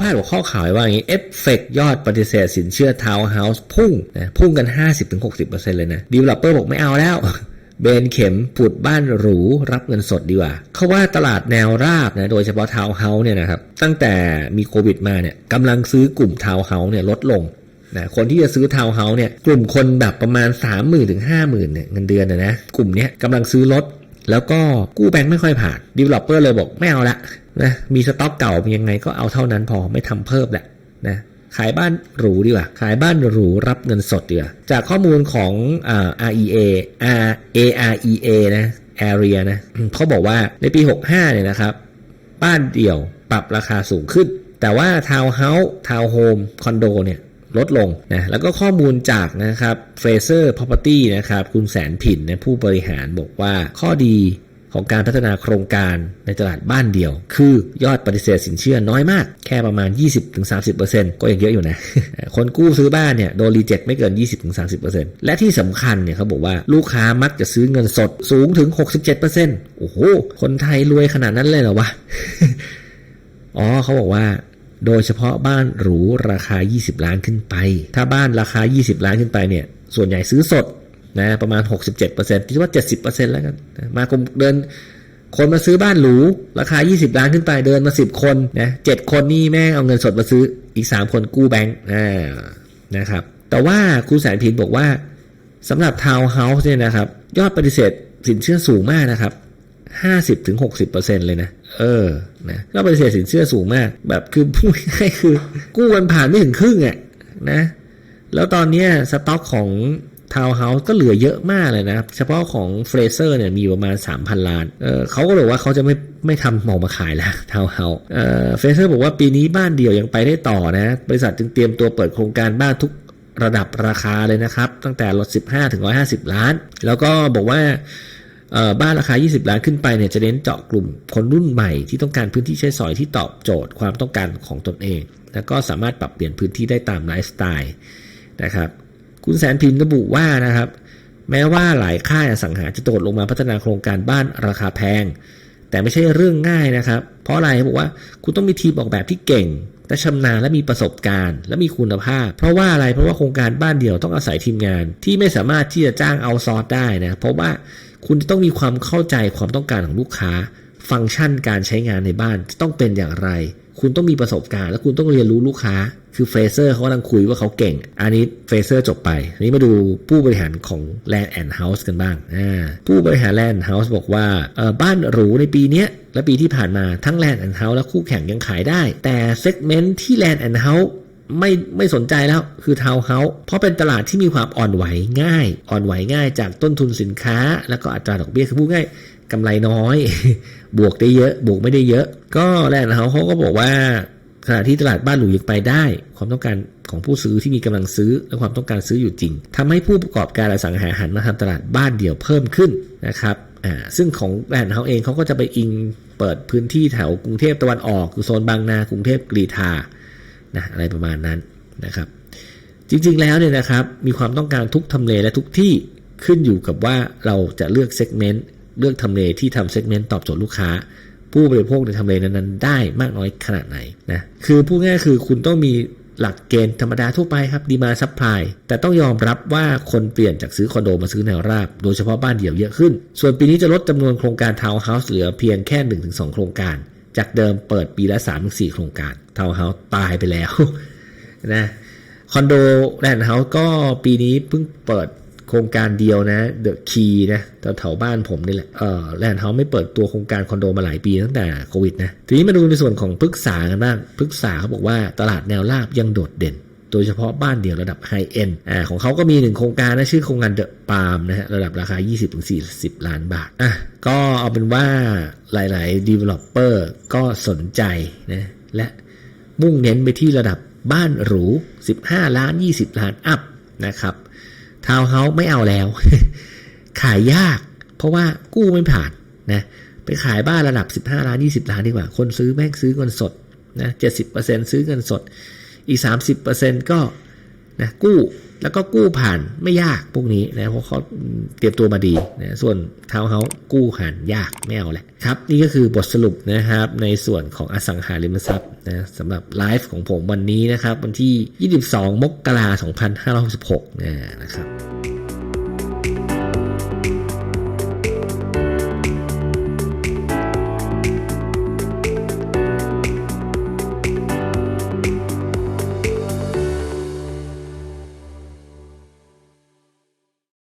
เขาพาดหัวข้อข่าวไว้ว่าอย่างนี้เอฟเฟกยอดปฏิเสธสินเชื่อทาวน์เฮาส์พุ่งนะพุ่งกัน 50-60%เลยนะดีวลลอปเปอร์บอกไม่เอาแล้วเบนเข็มผุดบ้านหรูรับเงินสดดีกว่า เขาว่าตลาดแนวราบนะโดยเฉพาะทาวน์เฮาส์เนี่ยนะครับตั้งแต่มีโควิดมาเนี่ยกำลังซื้อกลุ่มทาวน์เฮาส์เนี่ยลดลงนะคนที่จะซื้อทาวน์เฮาส์เนี่ยกลุ่มคนแบบประมาณ 3 0,000ถึง50,000เนี่ยเงินเดือนนะนะกลุ่มเนี้ยกำลังซื้อรถ แล้วก็กู้แบงค์ไม่ค่อยผ่าน developer เลยบอกไม่เอาละนะมีสต็อกเก่ามียังไงก็เอาเท่านั้นพอไม่ทำเพิ่มแหละนะขายบ้านหรูดีกว่า ขายบ้านหรูรับเงินสดดีกว่า จากข้อมูลของอ่า REA R AREA นะ area นะเขาบอกว่าในปี 65 เนี่ยนะครับ บ้านเดี่ยวปรับราคาสูงขึ้น แต่ว่าทาวน์เฮาส์ทาวน์โฮมคอนโดเนี่ย ลดลงนะแล้วก็ข้อมูลจากนะครับ Fraser Property นะครับคุณแสนผินนะผู้บริหารบอกว่าข้อดีของการพัฒนาโครงการในตลาดบ้านเดี่ยว คือยอดปฏิเสธสินเชื่อน้อยมาก แค่ประมาณ 20-30%ก็ยังเยอะอยู่นะ คนกู้ซื้อบ้านเนี่ยโดนรีเจ็คไม่เกิน 20-30%และที่สำคัญเนี่ยเขาบอกว่าลูกค้ามักจะซื้อเงินสดสูงถึง 67%โอ้โห คนไทยรวยขนาดนั้นเลยเหรอวะ อ๋อเขาบอกว่า โดยเฉพาะบ้านหรูราคา 20 ล้านขึ้นไป ถ้าบ้านราคา 20 ล้านขึ้นไปเนี่ย ส่วนใหญ่ซื้อสดนะประมาณ 67%คิดว่า 70%แล้วกันมากลมเดินคนมาซื้อบ้านหรูราคา 20 ล้านขึ้นไปเดินมา 10 คนนะ7คนนี่แม่งเอาเงินสดมาซื้ออีก 3 คนกู้แบงค์อ่านะครับ แต่ว่าคุณแสนพินบอกว่าสำหรับทาวน์เฮาส์เนี่ยนะครับ ยอดปฏิเสธสินเชื่อสูงมากนะครับ ห้าสิบถึงหกสิบเปอร์เซ็นเลยนะ เออ นะ ก็ปฏิเสธสินเชื่อสูงมาก แบบคือพูดง่ายคือ กู้กันผ่านไม่ถึงครึ่งอะ นะ แล้วตอนนี้สต็อกของทาวน์เฮาส์ก็เหลือเยอะมากเลยนะ เฉพาะของเฟรเซอร์เนี่ยมีประมาณ 3,000 ล้าน เออเขาก็บอกว่าเขาจะไม่ไม่ทำหมอมาขายแล้วทาวน์เฮาส์เออเฟรเซอร์บอกว่าปีนี้บ้านเดียวยังไปได้ต่อนะ บริษัทจึงเตรียมตัวเปิดโครงการบ้านทุกระดับราคาเลยนะครับ ตั้งแต่ลด 15 ถึง 150 ล้าน แล้วก็บอกว่า บ้านราคา 20 ล้านขึ้นไปเนี่ยจะเน้นเจาะกลุ่มคนรุ่นใหม่ที่ต้องการพื้นที่ใช้สอยที่ตอบโจทย์ความต้องการของตนเอง แล้วก็สามารถปรับเปลี่ยนพื้นที่ได้ตามไลฟ์สไตล์นะครับ คุณแสนพินระบุว่านะครับ แม้ว่าหลายค่ายอสังหาจะโดดลงมาพัฒนาโครงการบ้านราคาแพง แต่ไม่ใช่เรื่องง่ายนะครับ เพราะอะไรบอกว่าคุณต้องมีทีมออกแบบที่เก่งและชำนาญและมีประสบการณ์ และมีคุณภาพ เพราะว่าอะไรเพราะว่าโครงการบ้านเดี่ยวต้องอาศัยทีมงานที่ไม่สามารถที่จะจ้างเอาซอร์สได้นะเพราะว่า คุณจะต้องมีความเข้าใจความต้องการของลูกค้า ฟังก์ชันการใช้งานในบ้านจะต้องเป็นอย่างไร คุณต้องมีประสบการณ์ และคุณต้องเรียนรู้ลูกค้า คือเฟเซอร์เขากำลังคุยว่าเขาเก่ง อันนี้เฟเซอร์จบไปอันนี้มาดูผู้บริหารของ Land and House กันบ้าง ผู้บริหาร Land and House บอกว่าบ้านหรูในปีนี้และปีที่ผ่านมาทั้ง Land and House และคู่แข่งยังขายได้ แต่เซกเมนต์ที่ Land and House ไม่ไม่สนใจแล้วคือทาวน์เฮาส์เพราะเป็นตลาดที่มีความอ่อนไหวง่าย อ่อนไหวง่ายจากต้นทุนสินค้า แล้วก็อัตราดอกเบี้ยคือพูดง่ายกำไรน้อย บวกได้เยอะ บวกไม่ได้เยอะ ก็แลนด์เฮาส์เขาก็บอกว่าขณะที่ตลาดบ้านหรูยังไปได้ ความต้องการของผู้ซื้อที่มีกำลังซื้อและความต้องการซื้ออยู่จริงทำให้ผู้ประกอบการอสังหาหันมาทำตลาดบ้านเดี่ยวเพิ่มขึ้นนะครับอ่าซึ่งของแลนด์เฮาส์เองเขาก็จะไปอิงเปิดพื้นที่แถวกรุงเทพตะวันออกคือโซนบางนากรุงเทพกรีฑา นะอะไรประมาณนั้นนะครับ จริงๆแล้วเนี่ยนะครับมีความต้องการทุกทำเลและทุกที่ขึ้นอยู่กับว่าเราจะเลือกเซกเมนต์เลือกทำเลที่ทำเซกเมนต์ตอบโจทย์ลูกค้า ผู้บริโภคในทำเลนั้นๆ ได้มากน้อยขนาดไหนนะคือพูดง่ายคือคุณต้องมีหลักเกณฑ์ธรรมดาทั่วไปครับดีมาซัพพลายแต่ต้องยอมรับว่าคนเปลี่ยนจากซื้อคอนโดมาซื้อแนวราบ โดยเฉพาะบ้านเดี่ยวเยอะขึ้น ส่วนปีนี้จะลดจำนวนโครงการทาวน์เฮาส์เหลือเพียงแค่ 1-2 โครงการ จากเดิมเปิดปีละ3-4โครงการทาวน์เฮาส์ตายไปแล้วนะคอนโดแลนด์เฮาส์ก็ปีนี้เพิ่งเปิดโครงการเดียวนะเดอะคีนะแถวบ้านผมนี่แหละเออแลนด์เฮาส์ไม่เปิดตัวโครงการคอนโดมาหลายปีตั้งแต่โควิดนะทีนี้มาดูในส่วนของพึกษากันบ้างพึกษาเขาบอกว่าตลาดแนวราบยังโดดเด่น โดยเฉพาะบ้านเดี่ยวระดับไฮเอ็นอ่าของเขาก็มีหนึ่งโครงการนะชื่อโครงการเดอะปาล์มนะฮะระดับราคา 20-40 ล้านบาทอะก็เอาเป็นว่าหลาย ๆ developer ก็สนใจนะและมุ่งเน้นไปที่ระดับบ้านหรู 15 ล้าน 20 ล้านอัพนะครับทาวน์เฮาส์ไม่เอาแล้ว ขายยาก เพราะว่ากู้ไม่ผ่านนะไปขายบ้านระดับ 15 ล้าน 20 ล้านดีกว่า คนซื้อแม่งซื้อเงินสดนะ70%ซื้อเงินสด อีก 30%ก็นะกู้แล้วก็กู้ผ่านไม่ยากพวกนี้นะเพราะเขาเตรียมตัวมาดีนะส่วนทาวเฮาส์กู้ผ่านยากไม่เอาแหละครับ นี่ก็คือบทสรุปนะครับในส่วนของอสังหาริมทรัพย์นะสำหรับไลฟ์ของผมวันนี้นะครับ วันที่ 22 มกราคม 2566นะนะครับ